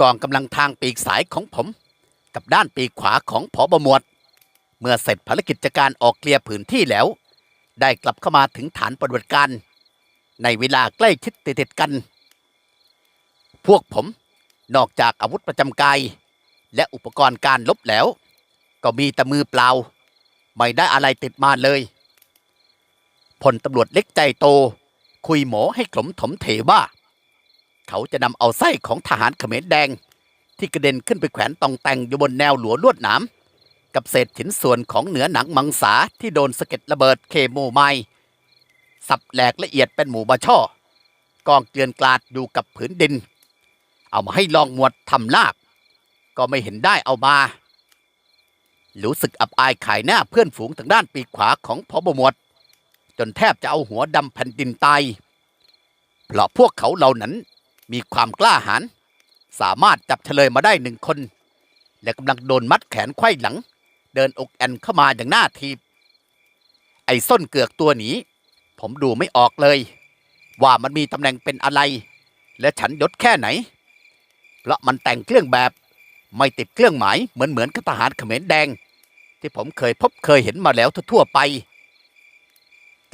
กองกำลังทางปีกสายของผม กับด้านปีกขวาของผอบหมวด เมื่อเสร็จภารกิจการออกเคลียร์พื้นที่แล้ว ได้กลับเข้ามาถึงฐานปฏิบัติการ ในเวลาใกล้ชิดติดๆกัน พวกผมนอกจากอาวุธประจำกาย และอุปกรณ์การลบแล้ว ก็มีแต่มือเปล่า ไม่ได้อะไรติดมาเลยพลตำรวจเล็กใจโต คุยหมอให้ขลมถมเถว่า เขาจะนำเอาไส้ของทหารเขมรแดง ที่กระเด็นขึ้นไปแขวนตองแตงอยู่บนแนวหลัวลวดหนามกับเศษชิ้นส่วนของเหนือหนังมังสาที่โดนสะเก็ดระเบิดเคโมไมล์สับแหลกละเอียดเป็นหมูบาช่อกองเกลื่อนกลาดอยู่กับผืนดิน เอามาให้ลองหมวดทำลาบ ก็ไม่เห็นได้เอามารู้สึกอับอายขายหน้าเพื่อนฝูงทางด้านปีกขวาของพอบหมวด จนแทบจะเอาหัวดำแผ่นดินตายเพราะพวกเขาเหล่านั้น มีความกล้าหาญสามารถจับเฉลยมาได้หนึ่งคน และกำลังโดนมัดแขนไขว้หลัง เดินอกแอนเข้ามาอย่างหน้าทีบ ไอ้ส้นเกือกตัวนี้ ผมดูไม่ออกเลย ว่ามันมีตำแหน่งเป็นอะไร และฉันยศแค่ไหน เพราะมันแต่งเครื่องแบบไม่ติดเครื่องหมายเหมือนเหมือนกับทหารเขมรแดง ที่ผมเคยพบเคยเห็นมาแล้วทั่วไป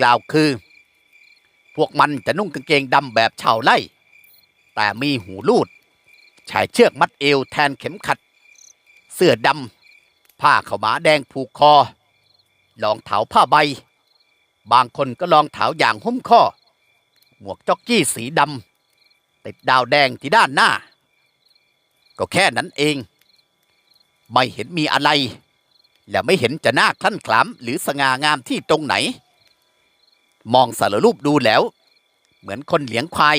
กล่าวคือ พวกมันจะนุ่งกางเกงดำแบบชาวไร่ แต่มีหูลูดชายเชือกมัดเอวแทนเข็มขัด เสื้อดำผ้าขาวม้าแดงผูกคอรองเท้าผ้าใบ บางคนก็รองเท้าอย่างหุ้มข้อ หมวกจ็อกกี้สีดำติดดาวแดงที่ด้านหน้า ก็แค่นั้นเอง ไม่เห็นมีอะไร และไม่เห็นจะน่าคลั่นคล้ำหรือสง่างามที่ตรงไหน มองสารรูปดูแล้ว เหมือนคนเลี้ยงควาย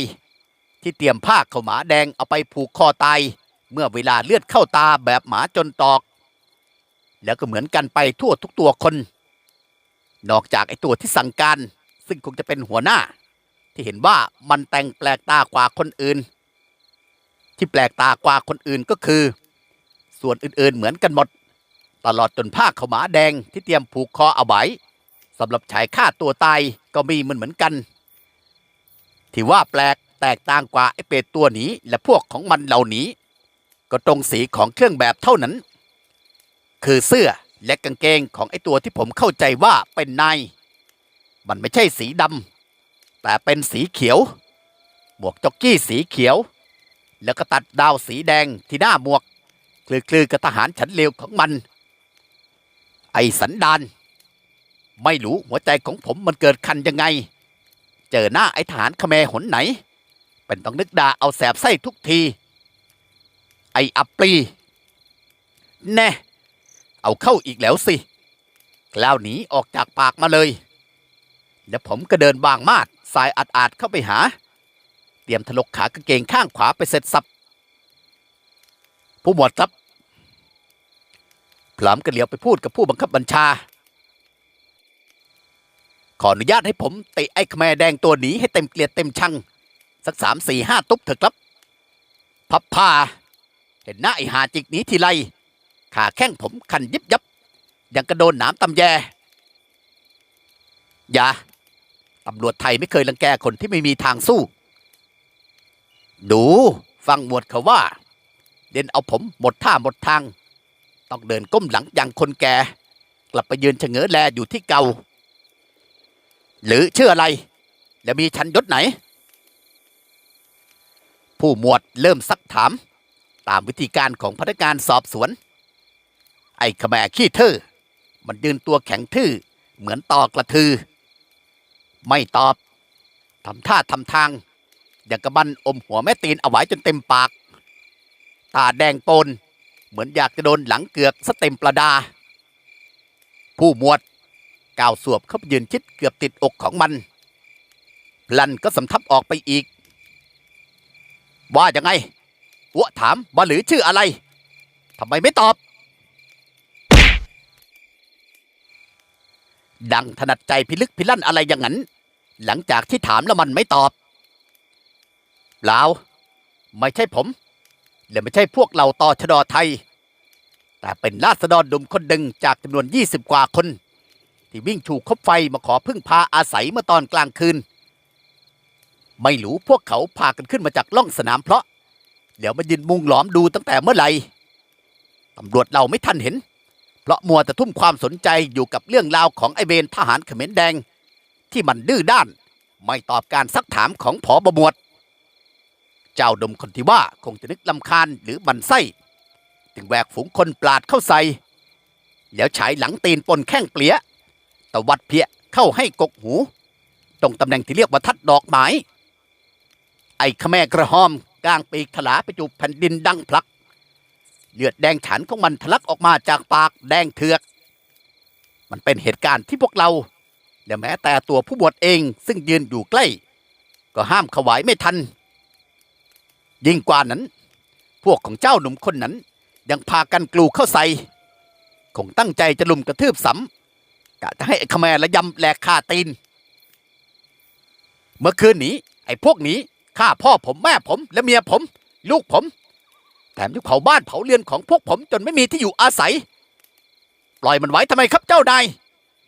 ที่เตรียมผ้าเข้าหมาแดงเอาไปผูกคอตายเมื่อเวลาเลือดเข้าตาแบบหมาจนตอก แล้วก็เหมือนกันไปทั่วทุกตัวคน นอกจากไอตัวที่สั่งการ ซึ่งคงจะเป็นหัวหน้า ที่เห็นว่ามันแต่งแปลกตากว่าคนอื่น ที่แปลกตากว่าคนอื่นก็คือ ส่วนอื่นๆเหมือนกันหมด ตลอดจนผ้าขาวหมาแดงที่เตรียมผูกคอเอาไว้สำหรับฉายฆ่าตัวตายก็มีเหมือนเหมือนกัน ที่ว่าแปลก แตกต่างกว่าไอเป็ดตัวนี้และพวกของมันเหล่านี้ ก็ตรงสีของเครื่องแบบเท่านั้น คือเสื้อและกางเกงของไอตัวที่ผมเข้าใจว่าเป็นนายมันไม่ใช่สีดำแต่เป็นสีเขียว หมวกจ็อกกี้สีเขียว แล้วก็ตัดดาวสีแดงที่หน้าหมวกคลือๆกับทหารฉันเลวของมัน ไอสันดานไม่รู้หัวใจของผมมันเกิดคันยังไง เจอหน้าไอทหารขแมหนไหน เป็นต้องนึกด่าเอาแสบไส้ทุกที ไออัปลีแน่ เอาเข้าอีกแล้วสิคราวหนีออกจากปากมาเลย แล้วผมก็เดินบางมาดสายอาดเข้าไปหา เตรียมถลกขากางเกงข้างขวาไปเสร็จสับ ผู้หมวดครับพลามก็เหลียวไปพูดกับผู้บังคับบัญชา ขออนุญาตให้ผมเตะไอ้ขแมแดงตัวหนีให้เต็มเกลียดเต็มชัง สักสามสี่ห้าตุ๊บเถอะครับ พับผ้าเห็นหน้าไอ้หาจิกนี้ทีไรขาแข้งผมคันยิบยับยังกระโดนหนามตำแย อย่าตำรวจไทยไม่เคยรังแกคนที่ไม่มีทางสู้ ดูฟังหมวดเขาว่า เด่นเอาผมหมดท่าหมดทาง ต้องเดินก้มหลังอย่างคนแก่กลับไปยืนชะเง้อแลอยู่ที่เก่า หรือชื่ออะไร และมีชั้นยศไหน ผู้หมวดเริ่มซักถาม ตามวิธีการของพนักงานสอบสวน ไอ้ขแมขี้ทื่อมันยืนตัวแข็งทื่อเหมือนตอกระทือ ไม่ตอบทำท่าทำทาง อย่างกระบันอมหัวแม่ตีนเอาไว้จนเต็มปาก ตาแดงโปนเหมือนอยากจะโดนหลังเกือกสเต็มประดา ผู้หมวดก้าวสวบเข้าไปยืนชิดเกือบติดอกของมันพลันก็สำทับออกไปอีก ว่ายังไงอ้วถามว่าหรือชื่ออะไรทำไมไม่ตอบ ดังถนัดใจพิลึกพิลั่นอะไรอย่างนั้น หลังจากที่ถามแล้วมันไม่ตอบเปล่าไม่ใช่ผม และไม่ใช่พวกเราต่อชดอไทย แต่เป็นราษฎรดุมคนหนึ่งจากจำนวน 20 กว่าคน ที่วิ่งถูกคบไฟมาขอพึ่งพาอาศัยเมื่อตอนกลางคืน ไม่รู้พวกเขาพากันขึ้นมาจากล่องสนามเพราะ เดี๋ยวมายืนมุงหลอมดูตั้งแต่เมื่อไหร่ตำรวจเราไม่ทันเห็น เพราะมัวแต่ทุ่มความสนใจอยู่กับเรื่องราวของไอเบนทหารเขมรแดง ที่มันดื้อด้าน ไม่ตอบการซักถามของผอบหมวด เจ้าดมคนที่ว่าคงจะนึกลำคาญหรือบันไส้จึงแวกฝูงคนปลาดเข้าใส่แล้วฉายหลังตีนปนแข้งเปลี่ยตวัดเพียเข้าให้กกหู ตรงตำแหน่งที่เรียกว่าทัดดอกไม้ ไอ้ขแม่กระหอมกลางปีกถลาไปจูบแผ่นดินดังพลัก เลือดแดงฉันของมันทะลักออกมาจากปากแดงเถือก มันเป็นเหตุการณ์ที่พวกเราและแม้แต่ตัวผู้บวชเองซึ่งยืนอยู่ใกล้ ก็ห้ามขวายไม่ทัน ยิ่งกว่านั้น พวกของเจ้าหนุ่มคนนั้น ยังพากันกลูเข้าใส่คงตั้งใจจะลุมกระทืบซ้ำกะจะให้ไอ้ขแมรระยำแหลกคาตีน เมื่อคืนนี้ ไอ้พวกนี้ ฆ่าพ่อผมแม่ผมและเมียผม ลูกผม แถมยังเผาบ้านเผาเรือนของพวกผมจนไม่มีที่อยู่อาศัย ปล่อยมันไว้ทำไมครับเจ้านาย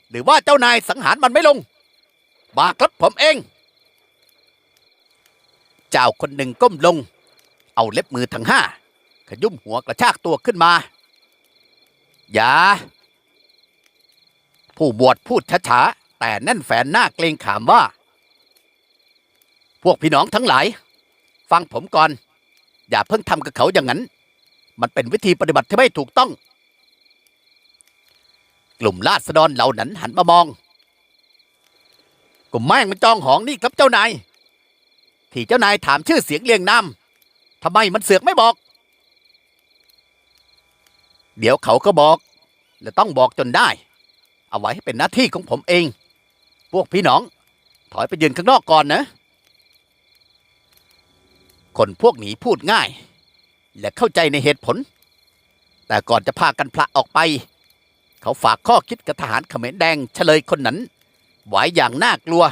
หรือว่าเจ้านายสังหารมันไม่ลง บาครับผมเอง เจ้าคนหนึ่งก้มลง เอาเล็บมือทั้งห้าขยุ่มหัวกระชากตัวขึ้นมา อย่า ผู้บวชพูดช้าๆแต่แน่นแฝนหน้าเกรงขามว่า พวกพี่น้องทั้งหลาย ฟังผมก่อน อย่าเพิ่งทำกับเขาอย่างนั้น มันเป็นวิธีปฏิบัติที่ไม่ถูกต้อง กลุ่มราษฎรเหล่านั้นหันมามอง กลุ่มแม่งมันจองหองนี่ครับเจ้านาย ที่เจ้านายถามชื่อเสียงเรียงนามทำไมมันเสือกไม่บอก เดี๋ยวเขาก็บอก และต้องบอกจนได้ เอาไว้ให้เป็นหน้าที่ของผมเอง พวกพี่น้อง ถอยไปยืนข้างนอกก่อนนะ คนพวกนี้พูดง่าย และเข้าใจในเหตุผล แต่ก่อนจะพากันพละออกไป เขาฝากข้อคิดกับทหารเขมรแดงเฉลยคนนั้น ไว้อย่างน่ากลัว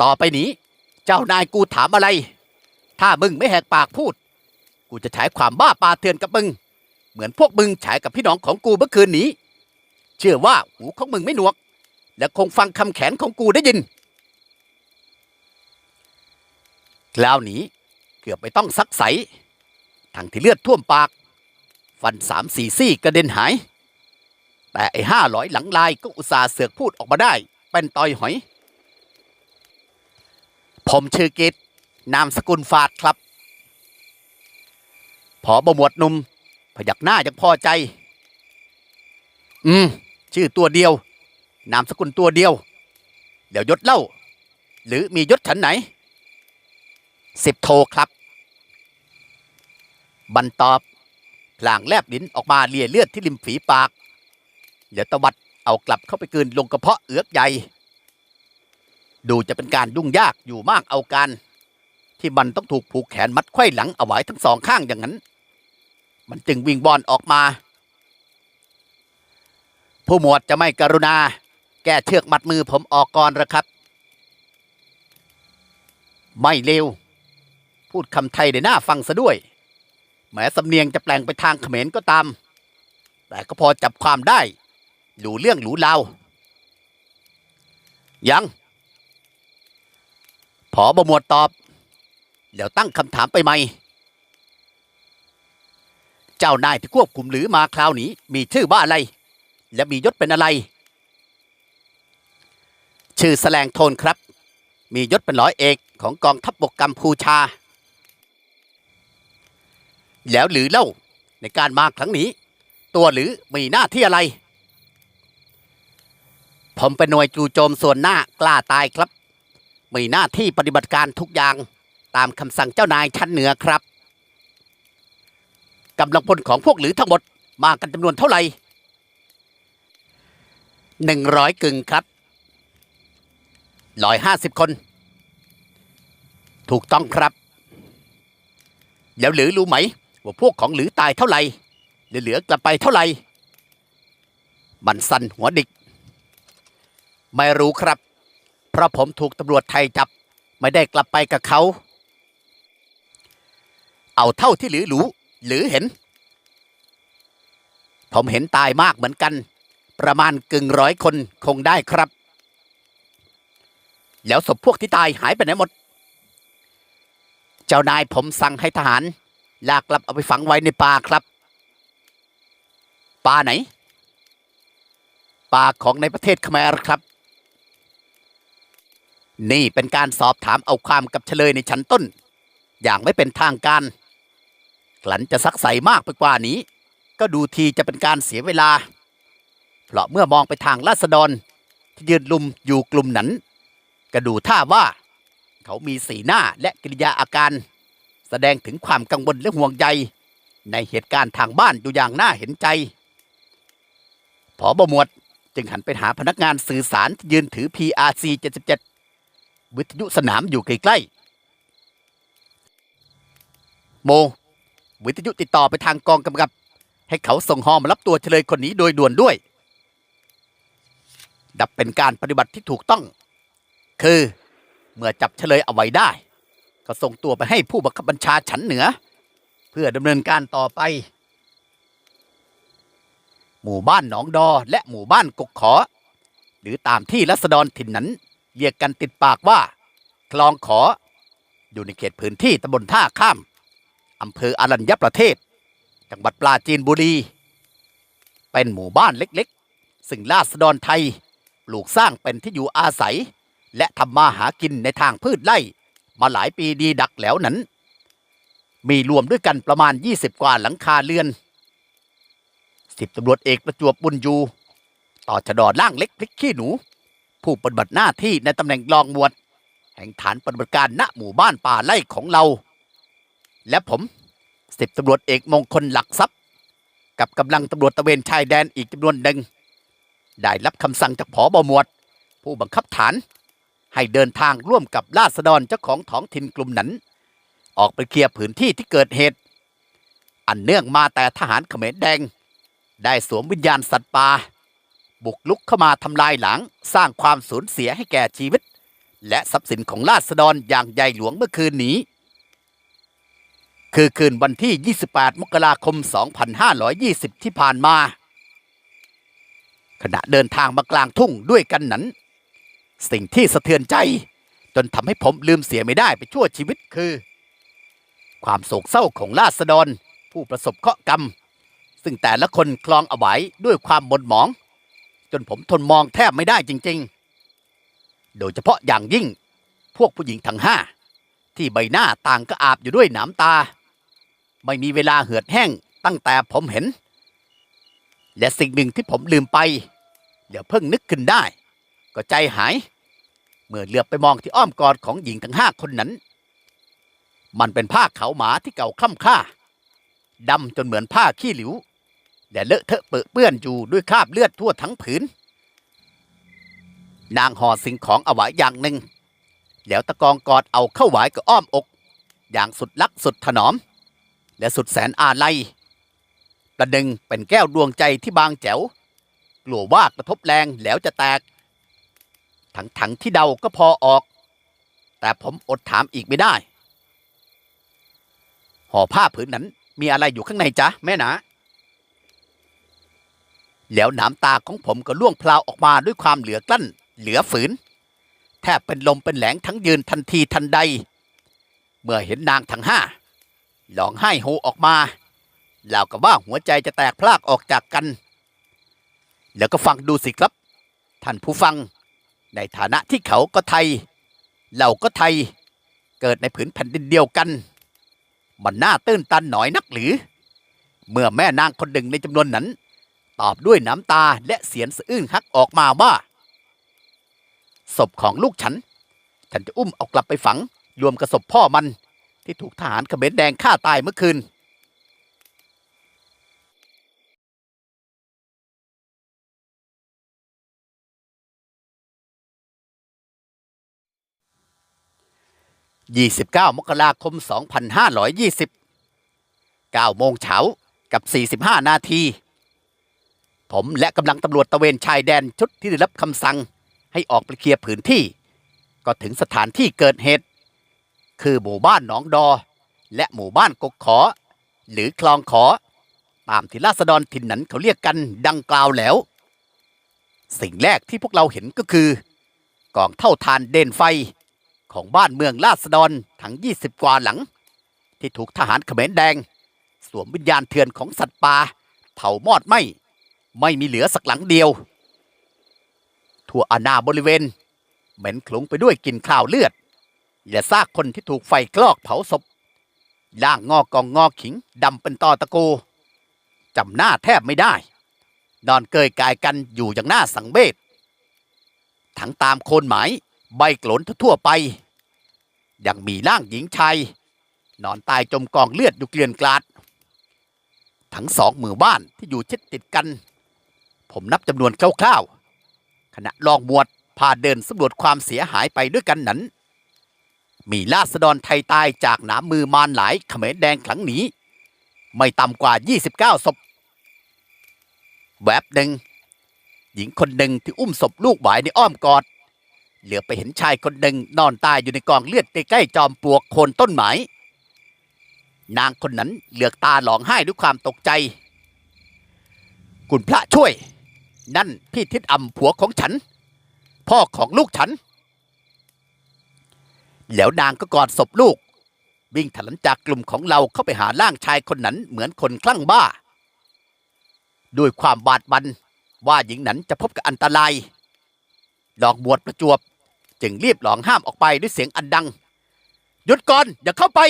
ต่อไปนี้ เจ้านายกูถามอะไร ถ้ามึงไม่แหกปากพูด กูจะฉายความบ้าปลาเถื่อนกับมึง เหมือนพวกมึงฉายกับพี่น้องของกูเมื่อคืนนี้ เชื่อว่าหูของมึงไม่หนวก และคงฟังคำแขนของกูได้ยิน คราวหนีเกือบไม่ต้องซักใสทั้งที่เลือดท่วมปาก ฟันสามสี่ซี่กระเด็นหาย แต่ไอ้ห้าร้อยหลังลายก็อุตส่าห์เสือกพูดออกมาได้ เป็นตอยหอย ผมชื่อกิตนามสกุลฟาดครับ พอบหมวดนุ่ม พยักหน้ายังพอใจ อืม ชื่อตัวเดียว นามสกุลตัวเดียว เดี๋ยวยศเล่า หรือมียศฉันไหน สิบโทครับ บันตอบพลางแลบลิ้นออกมาเลียเลือดที่ริมฝีปากเดี๋ยวตะวัดเอากลับเข้าไปกลืนลงกระเพาะเอือกใหญ่ ดูจะเป็นการยุ่งยากอยู่มากเอาการที่มันต้องถูกผูกแขนมัดไขว้หลังเอาไว้ทั้งสองข้างอย่างนั้น มันจึงวิ่งบอลออกมา ผู้หมวดจะไม่กรุณา แก้เชือกมัดมือผมออกก่อนหรอครับ ไม่เลว พูดคำไทยได้น่าฟังซะด้วย แม้สำเนียงจะแปลงไปทางเขมรก็ตาม แต่ก็พอจับความได้หลูเรื่องหลูเลาวยังผอบหมวดตอบแล้วตั้งคำถามไปใหม่ เจ้านายที่ควบคุมหรือมาคราวนี้ มีชื่อว่าอะไร และมียศเป็นอะไร ชื่อแสลงโทนครับ มียศเป็นร้อยเอกของกองทัพบบกกัมพูชา แล้วหรือเล่าในการมาครั้งนี้ ตัวหรือมีหน้าที่อะไร ผมเป็นหน่วยจู่โจมส่วนหน้ากล้าตายครับ มีหน้าที่ปฏิบัติการทุกอย่างตามคำสั่งเจ้านายชั้นเหนือครับกำลังพลของพวกหรือทั้งหมดมากันจำนวนเท่าไหร่หนึ่งร้อยกึ่งครับร้อยห้าสิบคน ถูกต้องครับ แล้วหรือรู้ไหม ว่าพวกของหรือตายเท่าไหร่เหลือกลับไปเท่าไหร่มันสั่นหัวดิก ไม่รู้ครับ เพราะผมถูกตำรวจไทยจับ ไม่ได้กลับไปกับเขา เอาเท่าที่หรือรู้หรือเห็น ผมเห็นตายมากเหมือนกัน ประมาณกึ่งร้อยคนคงได้ครับ แล้วศพพวกที่ตายหายไปไหนหมด เจ้านายผมสั่งให้ทหาร ลากกลับเอาไปฝังไว้ในป่าครับป่าไหนป่าของในประเทศขมรครับ นี่เป็นการสอบถามเอาความกับเฉลยในชั้นต้น อย่างไม่เป็นทางการกลันจะซักใสมากไปกว่านี้ ก็ดูทีจะเป็นการเสียเวลา เพราะเมื่อมองไปทางราษฎรที่ยืนลุมอยู่กลุ่มนั้น ก็ดูท่าว่า เขามีสีหน้าและกิริยาอาการ แสดงถึงความกังวลและห่วงใย ในเหตุการณ์ทางบ้านอยู่อย่างน่าเห็นใจผอบหมวดจึงหันไปหาพนักงานสื่อสารที่ยืนถือ PRC 77 วิทยุสนามอยู่ใกล้ๆโม วิทยุติดต่อไปทางกองกำกับ ให้เขาส่งฮอมารับตัวเฉลยคนนี้โดยด่วนด้วย ดับเป็นการปฏิบัติที่ถูกต้อง คือเมื่อจับเฉลยเอาไว้ได้ ก็ส่งตัวไปให้ผู้บังคับบัญชาฉันเหนือ เพื่อดำเนินการต่อไป หมู่บ้านหนองดอและหมู่บ้านกกขอ หรือตามที่รัษฎรถิ่นนั้น เรียกกันติดปากว่า คลองขอ อยู่ในเขตพื้นที่ตำบลท่าข้ามอำเภออรัญญประเทศ จังหวัดปราจีนบุรี เป็นหมู่บ้านเล็กๆ ซึ่งราษฎรไทยปลูกสร้างเป็นที่อยู่อาศัย และทำมาหากินในทางพืชไร่ มาหลายปีดีดักแล้วนั้น มีรวมด้วยกันประมาณ 20 กว่าหลังคาเรือนสิบตำรวจเอกประจวบบุญยู ต่อชะดอล่างเล็กพลิกขี้หนู ผู้ปฏิบัติหน้าที่ในตำแหน่งรองหมวด แห่งฐานปฏิบัติการณหมู่บ้านป่าไร่ของเรา และผมสิบตำรวจเอกมงคลหลักทรัพย์ กับกำลังตำรวจตะเวนชายแดนอีกจำนวนหนึ่งได้รับคำสั่งจากผอบหมวด ผู้บังคับฐาน ให้เดินทางร่วมกับราษฎรเจ้าของท้องถิ่นกลุ่มนั้น ออกไปเคลียร์พื้นที่ที่เกิดเหตุ อันเนื่องมาแต่ทหารเขมรแดง ได้สวมวิญญาณสัตว์ป่าบุกลุกเข้ามาทำลายหลังสร้างความสูญเสียให้แก่ชีวิต และทรัพย์สินของราษฎรอย่างใหญ่หลวงเมื่อคืนนี้ คือคืนวันที่ 28 มกราคม 2520 ที่ผ่านมา ขณะเดินทางมากลางทุ่งด้วยกันนั้น สิ่งที่สะเทือนใจ จนทำให้ผมลืมเสียไม่ได้ไปชั่วชีวิตคือ ความโศกเศร้าของราษฎร ผู้ประสบเคราะห์กรรม ซึ่งแต่ละคนคลองเอาไว้ด้วยความหมนหมอง จนผมทนมองแทบไม่ได้จริง ๆ โดยเฉพาะอย่างยิ่งพวกผู้หญิงทั้งห้าที่ใบหน้าต่างก็อาบอยู่ด้วยหนามตา ไม่มีเวลาเหือดแห้งตั้งแต่ผมเห็น และสิ่งหนึ่งที่ผมลืมไป เดี๋ยวเพิ่งนึกขึ้นได้ ก็ใจหาย เมื่อเหลือบไปมองที่อ้อมกอดของหญิงทั้งห้าคนนั้น มันเป็นผ้าขาวหมาที่เก่าคล่ำค่าดำจนเหมือนผ้าขี้หลิวและเลอะเทอะเปื้อนเปื้อนอยู่ด้วยคราบเลือดทั่วทั้งผืน นางห่อสิ่งของเอาไว้อย่างหนึ่ง แล้วตะกองกอดเอาเข้าไหวกับอ้อมอก อย่างสุดลักสุดถนอม และสุดแสนอาลัยประดึงเป็นแก้วดวงใจที่บางแจ๋ว กลัวว่ากระทบแรงแล้วจะแตก ถังถังๆที่เดาก็พอออก แต่ผมอดถามอีกไม่ได้ ห่อผ้าผืนนั้นมีอะไรอยู่ข้างในจ๊ะแม่นะ แล้วน้ำตาของผมก็ล่วงพลาวออกมาด้วยความเหลือกลั้น เหลือฝืน แทบเป็นลมเป็นแหลงทั้งยืนทันทีทันใด เมื่อเห็นนางทั้งห้าร้องไห้โฮออกมาแล้วกับว่าหัวใจจะแตกพลากออกจากกัน แล้วก็ฟังดูสิครับ ท่านผู้ฟัง ในฐานะที่เขาก็ไทย เราก็ไทย เกิดในผืนแผ่นดินเดียวกัน มันน่าตื้นตันหน่อยนักหรือ เมื่อแม่นางคนหนึ่งในจำนวนนั้น ตอบด้วยน้ำตาและเสียงสะอื้นฮักออกมาว่า ศพของลูกฉัน ฉันจะอุ้มเอากลับไปฝัง รวมกับศพพ่อมันที่ถูกทหารเขมรแดงฆ่าตายเมื่อคืน 29 มกราคม 2520 9โมงเช้ากับ 45 นาที ผมและกำลังตำรวจตะเวนชายแดนชุดที่ได้รับคำสั่ง ให้ออกไปเคลียร์พื้นที่ ก็ถึงสถานที่เกิดเหตุ คือหมู่บ้านหนองดอ และหมู่บ้านกกขอ หรือคลองขอ ตามที่ราษฎรถิ่นนั้นเขาเรียกกันดังกล่าวแล้ว สิ่งแรกที่พวกเราเห็นก็คือ กองเท่าทานเด่นไฟ ของบ้านเมืองราษฎรทั้ง 20 กว่าหลัง ที่ถูกทหารเขมรแดง สวมวิญญาณเถื่อนของสัตว์ป่าเผามอดไหมไม่มีเหลือสักหลังเดียว ทั่วอาณาบริเวณ เหม็นคลุ้งไปด้วยกลิ่นคราวเลือด และซากคนที่ถูกไฟคลอกเผาศพล่างงอกองงอขิงดำเป็นตอตะโกจำหน้าแทบไม่ได้ นอนเกยกายกันอยู่อย่างหน้าสังเวชทั้งตามโคนหมายใบโกลนทั่วไป ยังมีร่างหญิงชายนอนตายจมกองเลือดอยู่เกลื่อนกลาด ทั้งสองหมู่บ้านที่อยู่ชิดติดกัน ผมนับจำนวนคร่าวๆขณะลองหมวดพาเดินสำรวจความเสียหายไปด้วยกันนั้น มีราษฎรไทยตายจากหนามมือมารหลายเขมรแดงครั้งนี้ ไม่ต่ำกว่า 29 ศพแวบหนึ่งหญิงคนหนึ่งที่อุ้มศพลูกหวายในอ้อมกอด เหลือไปเห็นชายคนหนึ่งนอนตายอยู่ในกองเลือดใกล้ๆจอมปลวกโคนต้นไม้นางคนนั้นเหลือกตาหลองไห้ด้วยความตกใจ คุณพระช่วย นั่นพี่ทิดอำผัวของฉัน พ่อของลูกฉัน แล้วนางก็กอดศพลูก วิ่งถลันจากกลุ่มของเราเข้าไปหาร่างชายคนนั้นเหมือนคนคลั่งบ้า ด้วยความบาดบันว่าหญิงนั้นจะพบกับอันตราย ดอกบวชประจวบ จึงรีบหลองห้ามออกไปด้วยเสียงอันดัง หยุดก่อน อย่าเข้าไป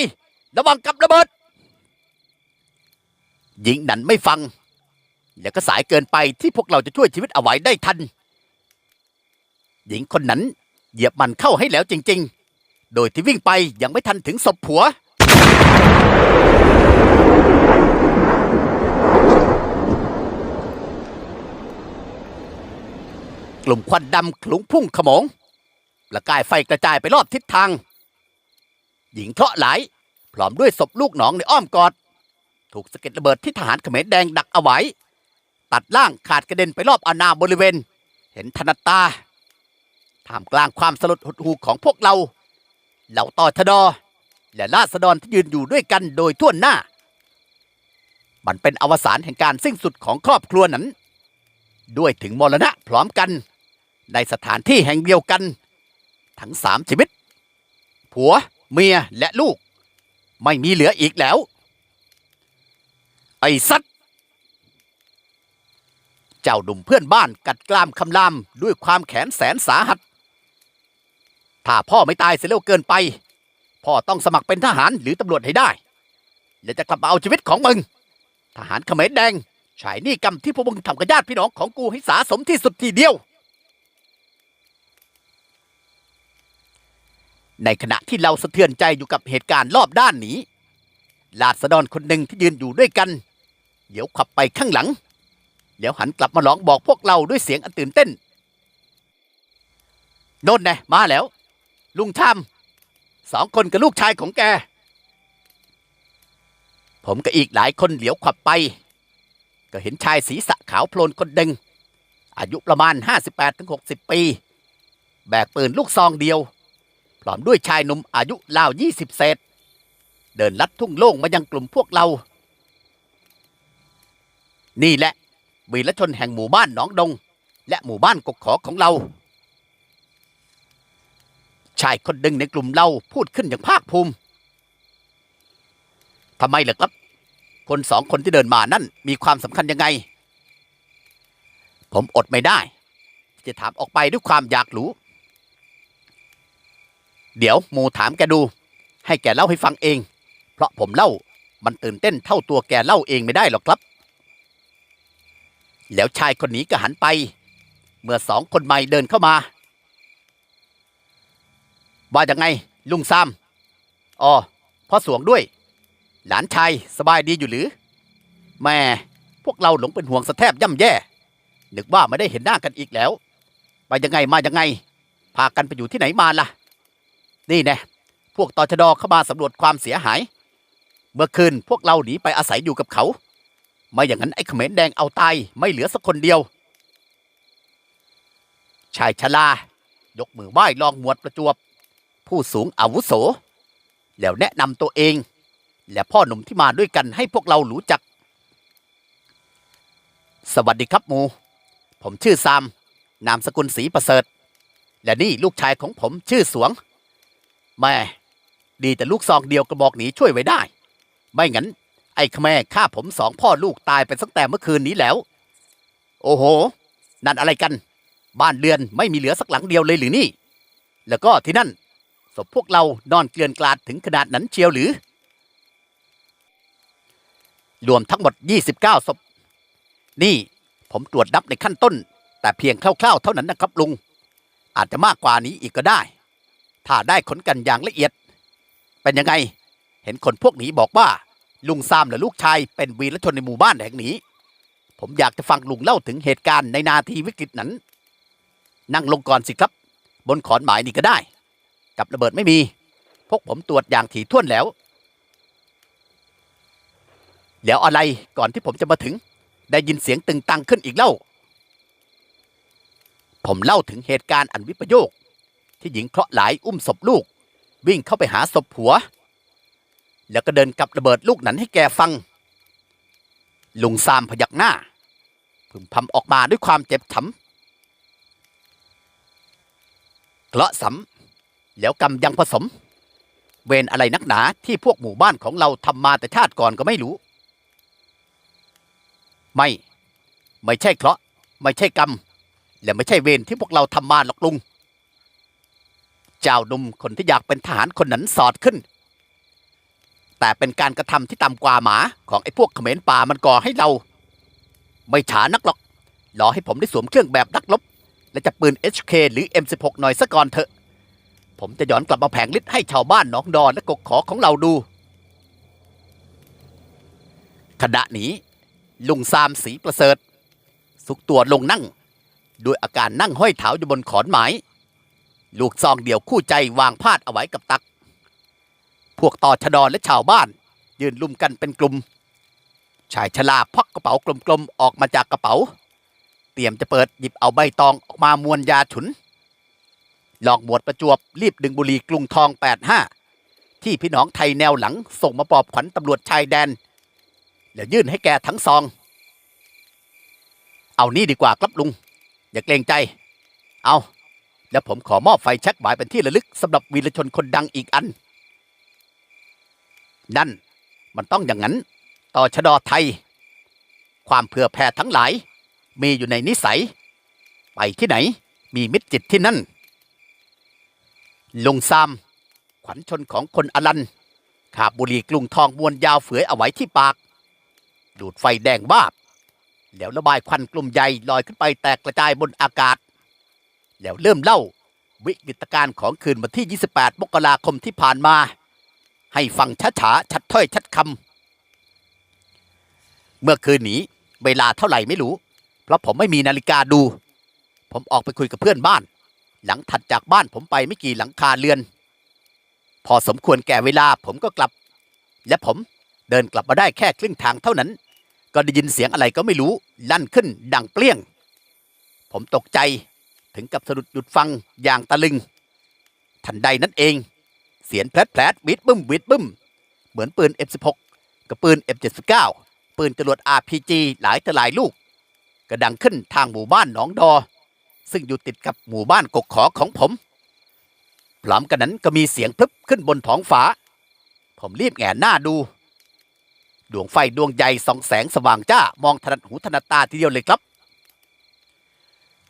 ระวังกับระเบิด หญิงนั้นไม่ฟัง แล้วก็สายเกินไปที่พวกเราจะช่วยชีวิตเอาไว้ได้ทัน หญิงคนนั้นเหยียบมันเข้าให้แล้วจริง ๆ โดยที่วิ่งไปยังไม่ทันถึงศพผัว กลุ่มควันดำคลุ้งพุ่งขโมง ประกายไฟกระจายไปรอบทิศทาง หญิงเคราะห์หลาย พร้อมด้วยศพลูกหนองในอ้อมกอด ถูกสะเก็ดระเบิดที่ทหารเขมรแดงดักเอาไว้ ตัดล่างขาดกระเด็นไปรอบอาณาบริเวณ เห็นธนตาท่ามกลางความสลดหดหูของพวกเรา เหล่าต่อทดอ และราษฎรที่ยืนอยู่ด้วยกันโดยทั่วหน้า มันเป็นอวสานแห่งการสิ้นสุดของครอบครัวนั้น ด้วยถึงมรณะพร้อมกัน ในสถานที่แห่งเดียวกัน ทั้งสามชีวิต ผัวเมียและลูก ไม่มีเหลืออีกแล้ว ไอ้สัตว์เจ้าดุมเพื่อนบ้านกัดกรามคำรามด้วยความแขนแสนสาหัส ถ้าพ่อไม่ตายเสียเร็วเกินไป พ่อต้องสมัครเป็นทหารหรือตำรวจให้ได้ และจะกลับมาเอาชีวิตของมึง ทหารเขมรแดงฉายหนี่กรรมที่พวกมึงทำกับญาติพี่น้องของกูให้สาสมที่สุดทีเดียว ในขณะที่เราสะเทือนใจอยู่กับเหตุการณ์รอบด้านนี้ลาษฎรคนหนึ่งที่ยืนอยู่ด้วยกัน เดี๋ยวขับไปข้างหลัง แล้วหันกลับมาร้องบอกพวกเราด้วยเสียงอันตื่นเต้น โน่นน่มาแล้ว ลุงทำสองคนกับลูกชายของแก ผมกับอีกหลายคนเหลียวขับไป ก็เห็นชายศีรษะขาวโพลนคนหนึ่งอายุประมาณ 58-60 ปี แบกปืนลูกซองเดียว พร้อมด้วยชายหนุ่มอายุราว20เศษ เดินลัดทุ่งโล่งมายังกลุ่มพวกเรา นี่แหละวีรชนแห่งหมู่บ้านหนองดง และหมู่บ้านกกขอของเรา ชายคนหนึ่งในกลุ่มเราพูดขึ้นอย่างภาคภูมิทำไมเหรอครับ คนสองคนที่เดินมานั่นมีความสำคัญยังไง ผมอดไม่ได้ จะถามออกไปด้วยความอยากรู้ เดี๋ยวหมูถามแกดู ให้แกเล่าให้ฟังเอง เพราะผมเล่ามันตื่นเต้นเท่าตัวแกเล่าเองไม่ได้หรอกครับ แล้วชายคนนี้ก็หันไป เมื่อสองคนใหม่เดินเข้ามา ว่ายังไง ลุงซ้ำอ๋อพ่อสวงด้วย หลานชายสบายดีอยู่หรือแม่พวกเราหลงเป็นห่วงสะแทบย่ำแย่ นึกว่าไม่ได้เห็นหน้ากันอีกแล้ว ไปยังไงมายังไง พากันไปอยู่ที่ไหนมาล่ะ นี่แน่พวกตอชดเข้ามาสำรวจความเสียหาย เมื่อคืนพวกเราหนีไปอาศัยอยู่กับเขา ไม่อย่างนั้นไอ้เขมรแดงเอาตายไม่เหลือสักคนเดียว ชายชลายกมือไหว้ลองหมวดประจวบ ผู้สูงอาวุโส แล้วแนะนำตัวเอง และพ่อหนุ่มที่มาด้วยกันให้พวกเรารู้จัก สวัสดีครับหมู ผมชื่อซาม นามสกุลศรีประเสริฐ และนี่ลูกชายของผมชื่อสวง แม่ดีแต่ลูกซองเดียวกระบอกหนีช่วยไว้ได้ ไม่งั้น ไอ้ขแม่ฆ่าผมสองพ่อลูกตายไปตั้งแต่เมื่อคืนนี้แล้ว โอ้โห นั่นอะไรกัน บ้านเรือนไม่มีเหลือสักหลังเดียวเลยหรือนี่ แล้วก็ที่นั่นศพพวกเรานอนเกลื่อนกลาดถึงขนาดนั้นเชียวหรือ รวมทั้งหมด 29ศพ นี่ผมตรวจนับในขั้นต้น แต่เพียงคร่าวๆเท่านั้นนะครับลุง อาจจะมากกว่านี้อีกก็ได้ ถ้าได้ขนกันอย่างละเอียด เป็นยังไง เห็นคนพวกนี้บอกว่า ลุงซามและลูกชายเป็นวีรชนในหมู่บ้านแห่งนี้ ผมอยากจะฟังลุงเล่าถึงเหตุการณ์ในนาทีวิกฤตนั้น นั่งลงก่อนสิครับ บนขอนหมายนี่ก็ได้ กับระเบิดไม่มี พวกผมตรวจอย่างถี่ถ้วนแล้ว แล้วอะไรก่อนที่ผมจะมาถึง ได้ยินเสียงตึงตังขึ้นอีกเล่า ผมเล่าถึงเหตุการณ์อันวิปโยค ที่หญิงเคราะห์หลายอุ้มศพลูก วิ่งเข้าไปหาศพผัว แล้วก็เดินกับระเบิดลูกนั้นให้แกฟัง ลุงซามพยักหน้า พึมพำออกมาด้วยความเจ็บช้ำเกลาะสำแล้วกรรมยังผสม เวรอะไรนักหนาที่พวกหมู่บ้านของเราทำมาแต่ชาติก่อนก็ไม่รู้ ไม่ ไม่ใช่เคราะห์ไม่ใช่กรรมและไม่ใช่เวรที่พวกเราทำมาหรอกลุง จ้าหนุ่มคนที่อยากเป็นทหารคนนั้นสอดขึ้น แต่เป็นการกระทำที่ต่ำกว่าหมาของไอ้พวกเขมรป่ามันก่อให้เรา ไม่ช้านักหรอก รอให้ผมได้สวมเครื่องแบบนักรบและจะปืน HK หรือ M16 หน่อยซะก่อนเถอะ ผมจะย้อนกลับมาแผงฤทธิ์ให้ชาวบ้านหนองดอนและกกขอของเราดู ขณะนี้ลุงซามสีประเสริฐ สุกตัวลงนั่ง ด้วยอาการนั่งห้อยเท้าอยู่บนขอนไม้ ลูกซองเดี่ยวคู่ใจวางพาดเอาไว้กับตัก พวกต่อชะดอนและชาวบ้าน ยืนลุมกันเป็นกลุ่ม ชายชราพกกระเป๋ากลมๆออกมาจากกระเป๋า เตรียมจะเปิดหยิบเอาใบตองออกมามวนยาฉุน หลอกหมวดประจวบรีบดึงบุหรี่กรุงทอง85ที่พี่น้องไทยแนวหลังส่งมาปอบขวัญตำรวจชายแดน แล้วยื่นให้แกทั้งซอง เอานี่ดีกว่าครับลุง อย่าเกรงใจ เอา แล้วผมขอมอบไฟแช็กหมายเป็นที่ระลึกสำหรับวีรชนคนดังอีกอัน นั่น มันต้องอย่างนั้น ต่อชะดอไทย ความเผื่อแผ่ทั้งหลาย มีอยู่ในนิสัย ไปที่ไหน มีมิตรจิตที่นั่น ลุงซาม ขวัญชนของคนอลัน ขาบบุหรี่กรุงทองมวนยาวเฟือยเอาไว้ที่ปาก ดูดไฟแดงวาบแล้วระบายควันกลุ่มใหญ่ลอยขึ้นไปแตกกระจายบนอากาศ แล้วเริ่มเล่า วิกฤตการณ์ของคืนวันที่ 28 มกราคมที่ผ่านมา ให้ฟังช้าๆชัดถ้อยชัดคำเมื่อคืนนี้เวลาเท่าไหร่ไม่รู้ เพราะผมไม่มีนาฬิกาดู ผมออกไปคุยกับเพื่อนบ้าน หลังถัดจากบ้านผมไปไม่กี่หลังคาเรือน พอสมควรแก่เวลาผมก็กลับ และผมเดินกลับมาได้แค่ครึ่งทางเท่านั้น ก็ได้ยินเสียงอะไรก็ไม่รู้ ลั่นขึ้นดังเปรี้ยง ผมตกใจ ถึงกับสะดุดหยุดฟังอย่างตะลึง ทันใดนั้นเอง เสียงแผลดแผลดบิดบึ้มบิดบึ้ม เหมือนปืน F16 กับปืน F79 ปืนจรวด RPG หลายต่หลายลูก กระดังขึ้นทางหมู่บ้านหนองดอ ซึ่งอยู่ติดกับหมู่บ้านกกขอของผมพร้อมกันนั้นก็มีเสียงพลึบขึ้นบนท้องฟ้า ผมรีบแหงหน้าดู ดวงไฟดวงใหญ่ส่องแสงสว่างจ้ามองถนัดหูถนัดตาทีเดียวเลยครับ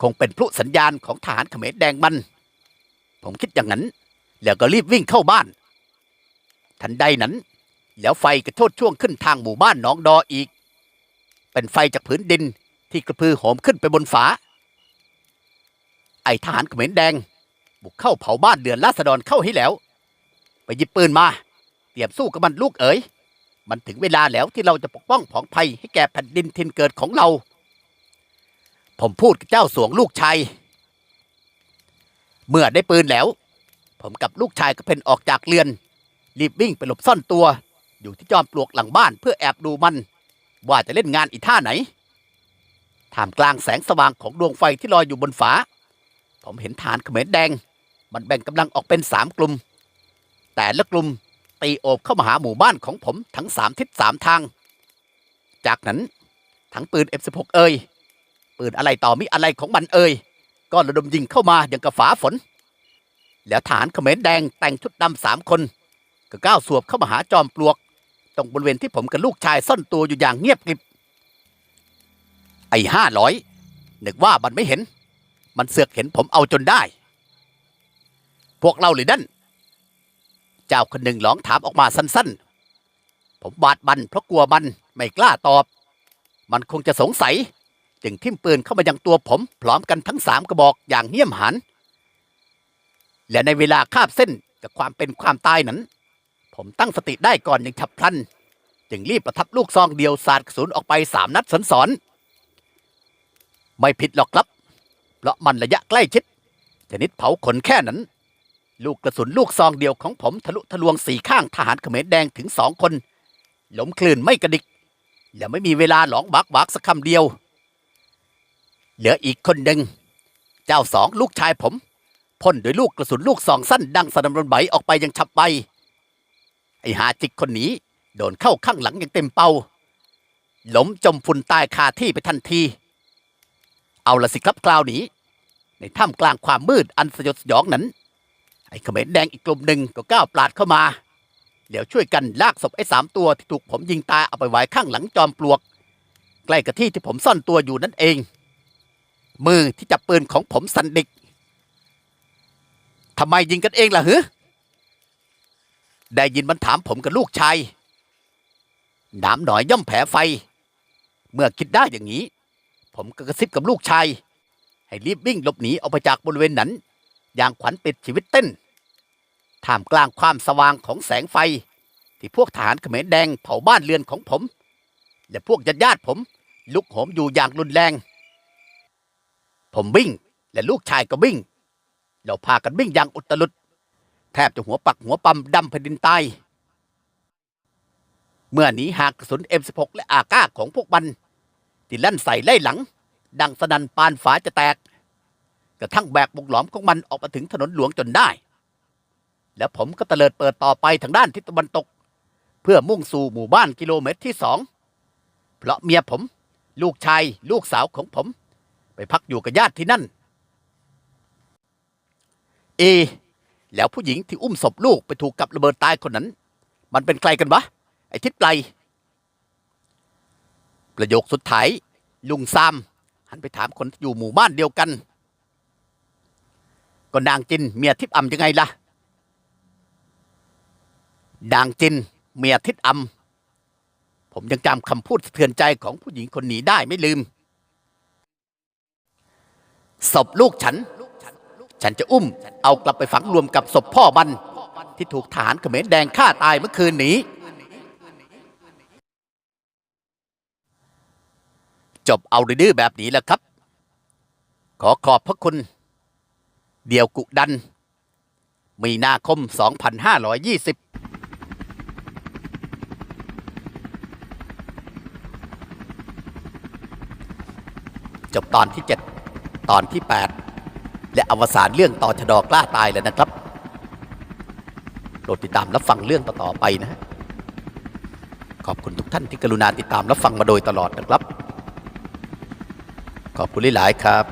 คงเป็นพลุสัญญาณของทหารเขมรแดงมัน ผมคิดอย่างนั้น แล้วก็รีบวิ่งเข้าบ้าน ทันใดนั้น แล้วไฟกระโชดช่วงขึ้นทางหมู่บ้านหนองดออีก เป็นไฟจากผืนดินที่กระพือโหมขึ้นไปบนฝา ไอทหารเขมรแดง บุกเข้าเผาบ้านเดือนราษฎรเข้าให้แล้ว ไปหยิบปืนมา เตรียมสู้กับมันลูกเอ๋ยมันถึงเวลาแล้วที่เราจะปกป้องผองภัยให้แก่แผ่นดินทินเกิดของเรา ผมพูดกับเจ้าสวงลูกชาย เมื่อได้ปืนแล้ว ผมกับลูกชายก็เพ่นออกจากเรือน รีบวิ่งไปหลบซ่อนตัว อยู่ที่จอมปลวกหลังบ้านเพื่อแอบดูมัน ว่าจะเล่นงานอีท่าไหนท่ามกลางแสงสว่างของดวงไฟที่ลอยอยู่บนฝาผมเห็นฐานเขมรแดง มันแบ่งกำลังออกเป็นสามกลุ่ม แต่ละกลุ่มตีโอบเข้ามาหาหมู่บ้านของผมทั้งสามทิศสามทาง จากนั้นทั้งปืน F16 เอ่ย ปืนอะไรต่อมิอะไรของมันเอ่ยก็ระดมยิงเข้ามาอย่างกับฝาฝน แล้วฐานเขมรแดงแต่งชุดดำสามคน ก็ก้าวสวบเข้ามาหาจอมปลวก ตรงบริเวณที่ผมกับลูกชายซ่อนตัวอยู่อย่างเงียบกริบ ไอ้ห้าร้อยนึกว่ามันไม่เห็น มันเสือกเห็นผมเอาจนได้ พวกเราหรือนั่นเจ้าคนหนึ่งร้องถามออกมาสั้นๆ ผมบาดบันเพราะกลัวมันไม่กล้าตอบ มันคงจะสงสัย จึงทิ่มปืนเข้ามายังตัวผม พร้อมกันทั้งสามกระบอกอย่างเหี้ยมหัน และในเวลาคาบเส้นกับความเป็นความตายนั้น ผมตั้งสติได้ก่อนอย่างฉับพลัน จึงรีบประทับลูกซองเดียวสาดกระสุนออกไปสามนัดสันสอนๆไม่ผิดหรอกครับ เพราะมันระยะใกล้ชิดชนิดเผาขนแค่นั้น ลูกกระสุนลูกซองเดียวของผมทะลุทะลวงสี่ข้างทหารเขมรแดงถึงสองคนล้มคลื่นไม่กระดิกและไม่มีเวลาหลองบักบักสักคำเดียว เหลืออีกคนหนึ่ง เจ้าสองลูกชายผมพ่นด้วยลูกกระสุนลูกซองสั้นดังสนั่นรนไหวออกไปยังฉับไป ไอ้หาจิกคนนี้โดนเข้าข้างหลังอย่างเต็มเป่าล้มจมฝุ่นตายคาที่ไปทันที เอาละสิครับคราวนี้ ในท่ามกลางความมืดอันสยดสยองนั้น ไอ้เขมรแดงอีกกลุ่มหนึ่งก็ก้าวปลาดเข้ามาเดี๋ยวช่วยกันลากศพไอ้สามตัวที่ถูกผมยิงตายเอาไปไว้ข้างหลังจอมปลวก ใกล้กับที่ที่ผมซ่อนตัวอยู่นั่นเอง มือที่จับปืนของผมสันดิกทำไมยิงกันเองล่ะฮึได้ยินมันถามผมกับลูกชายหนามหน่อยย่อมแผลไฟ เมื่อคิดได้อย่างนี้ ผมก็กระซิบกับลูกชาย ให้รีบวิ่งหลบหนีออกไปจากบริเวณนั้น อย่างขวัญป็ดชีวิตเต้น ท่ามกลางความสว่างของแสงไฟ ที่พวกทหารเขมรแดงเผาบ้านเรือนของผม และพวกญาติญาติผม ลุกโหมอยู่อย่างรุนแรง ผมวิ่ง และลูกชายก็วิ่ง เราพากันวิ่งอย่างอุตลุด แทบจะหัวปักหัวปั๊มดำแผ่นดินตายเมื่อหนีหากกระสุน M16 และอาก้าของพวกมันที่ลั่นใส่ไล่หลัง ดังสนันปานฝาจะแตก กระทั่งแบกบุกหลอมของมันออกมาถึงถนนหลวงจนได้ แล้วผมก็เตลิดเปิดต่อไปทางด้านทิศตะวันตก เพื่อมุ่งสู่หมู่บ้านกิโลเมตรที่สองเพราะเมียผม ลูกชาย ลูกสาวของผม ไปพักอยู่กับญาติที่นั่น เอ แล้วผู้หญิงที่อุ้มศพลูกไปถูกกับระเบิดตายคนนั้น มันเป็นใครกันวะ ไอ้ทิศไกล ประโยคสุดท้าย ลุงซาม หันไปถามคนที่อยู่หมู่บ้านเดียวกัน ก็นางจินเมียทิพย์อำยังไงล่ะนางจินเมียทิศอำผมยังจำคำพูดสะเทือนใจของผู้หญิงคนนี้ได้ไม่ลืม ศพลูกฉัน ฉันจะอุ้ม เอากลับไปฝังรวมกับศพพ่อมันที่ถูกทหารเขมรแดงฆ่าตายเมื่อคืนนี้ จบเอาดื้อแบบนี้แหละครับ ขอขอบพระคุณ เดี่ยวกุดัน มีนาคม 2520จบตอนที่ 7 ตอนที่ 8 และอวสานเรื่องต่อชะดอกล้าตายแล้วนะครับโปรดติดตามรับฟังเรื่องต่อๆไปนะฮะขอบคุณทุกท่านที่กรุณาติดตามรับฟังมาโดยตลอดนะครับ ขอบคุณหลายๆครับ